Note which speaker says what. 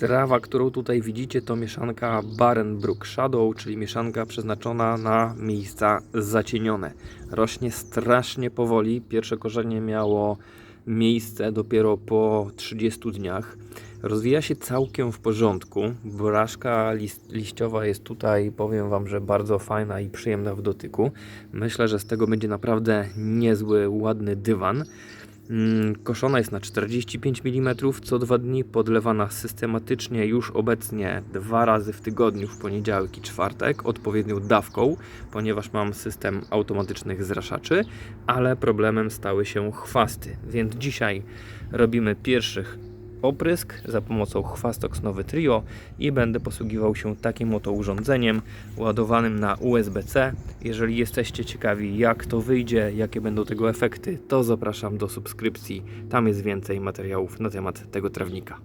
Speaker 1: Trawa, którą tutaj widzicie, to mieszanka Barenbrook Shadow, czyli mieszanka przeznaczona na miejsca zacienione. Rośnie strasznie powoli. Pierwsze korzenie miało miejsce dopiero po 30 dniach. Rozwija się całkiem w porządku. List, liściowa jest tutaj, powiem Wam, że bardzo fajna i przyjemna w dotyku. Myślę, że z tego będzie naprawdę niezły, ładny dywan. Mm, Koszona jest na 45 mm co dwa dni, podlewana systematycznie już obecnie dwa razy w tygodniu, w poniedziałek i czwartek, odpowiednią dawką, ponieważ mam system automatycznych zraszaczy, ale problemem stały się chwasty. Więc dzisiaj robimy pierwszych oprysk za pomocą Chwastox Nowy Trio i będę posługiwał się takim oto urządzeniem ładowanym na USB-C. Jeżeli jesteście ciekawi jak to wyjdzie, jakie będą tego efekty, to zapraszam do subskrypcji. Tam jest więcej materiałów na temat tego trawnika.